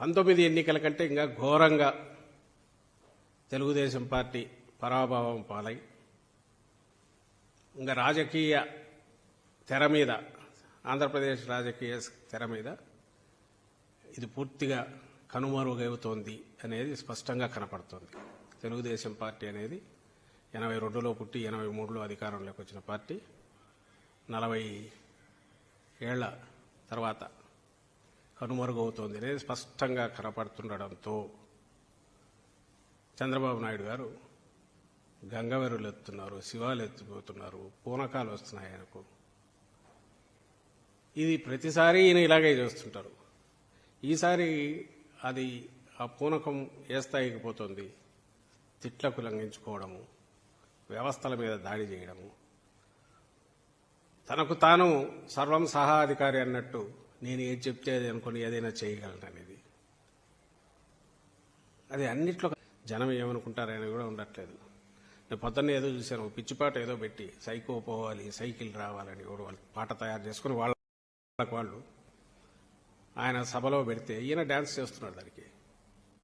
పంతొమ్మిది ఎన్నికల కంటే ఇంకా ఘోరంగా తెలుగుదేశం పార్టీ పరాభావం పాలై ఇంకా రాజకీయ తెర మీద ఆంధ్రప్రదేశ్ రాజకీయ తెర మీద ఇది పూర్తిగా కనుమరుగవుతోంది అనేది స్పష్టంగా కనపడుతోంది. తెలుగుదేశం పార్టీ అనేది ఎనభై రెండులో పుట్టి ఎనభై మూడులో అధికారంలోకి వచ్చిన పార్టీ. నలభై ఏళ్ళ తర్వాత కనుమరుగవుతోంది. అనేది స్పష్టంగా కనపడుతుండడంతో చంద్రబాబు నాయుడు గారు గంగవెరులు ఎత్తున్నారు శివాలు ఎత్తిపోతున్నారు పూనకాలు వస్తున్నాయి ఆయనకు. ఇది ప్రతిసారి ఈయన ఇలాగే చేస్తుంటారు. ఈసారి అది ఆ పూనకం ఏ స్థాయికి పోతుంది? తిట్లకు లంఘించుకోవడము వ్యవస్థల మీద దాడి చేయడము. తనకు తాను సర్వం సహా అధికారి అన్నట్టు నేను ఏది చెప్తే అది అనుకుని ఏదైనా చేయగలను అనేది. అది అన్నిట్లో జనం ఏమనుకుంటారని కూడా ఉండట్లేదు. నేను పొద్దున్నే ఏదో చూశాను పిచ్చిపాట ఏదో పెట్టి సైకో పోవాలి సైకిల్ రావాలని కూడా వాళ్ళు పాట తయారు చేసుకుని వాళ్ళ వాళ్ళకు వాళ్ళు ఆయన సభలో పెడితే ఈయన డ్యాన్స్ చేస్తున్నాడు దానికి.